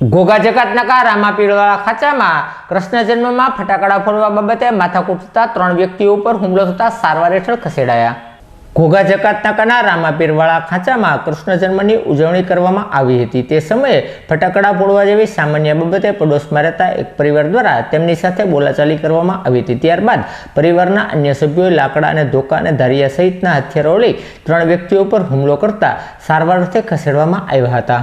ઘોઘા જકાતનાકા રામાપીળવાળા ખાંચામાં કૃષ્ણ જન્મમાં ફટાકડા ફોડવા બાબતે માથાકૂટ થતા ત્રણ વ્યક્તિઓ ઉપર હુમલો થતા સારવાર હેઠળ ખસેડાયા. ઘોઘા જકાતનાકાના રામાપીરવાળા ખાંચામાં કૃષ્ણ જન્મની ઉજવણી કરવામાં આવી હતી. તે સમયે ફટાકડા ફોડવા જેવી સામાન્ય બાબતે પડોશમાં રહેતા એક પરિવાર દ્વારા તેમની સાથે બોલાચાલી કરવામાં આવી હતી. ત્યારબાદ પરિવારના અન્ય સભ્યોએ લાકડા અને ધોકા અને ધારિયા સહિતના હથિયારો લઈ ત્રણ વ્યક્તિઓ પર હુમલો કરતા સારવાર અર્થે ખસેડવામાં આવ્યા હતા.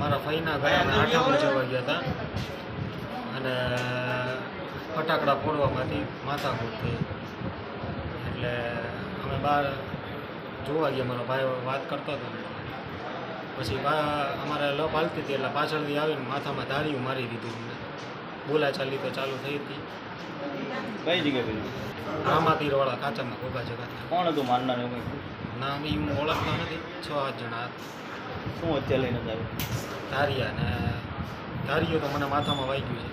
મારા ફઈના ઘરે અમે આઠમ ઉજવવા ગયા હતા. અને ફટાકડા ફોડવામાંથી માથાકૂટ થઈ. એટલે અમે બહાર જોવા ગયા, મારો ભાઈ વાત કરતો હતો. પછી અમારે લપ હાલતી હતી, એટલે પાછળથી આવીને માથામાં ધારીયું મારી દીધું. બોલા બોલાચાલી તો ચાલુ થઈ હતી. કઈ જગ્યાએ કર્યું રામાપીરવાળા કાચરના ગોગા જગા કોણ હતું માનનાર એવું નામ એ હું ઓળખતો નથી. છ આઠ જણા. શું હત્યા લઈને આવ્યું? ધારિયા ને ધારિયો તો મને માથામાં વાગ્યું છે.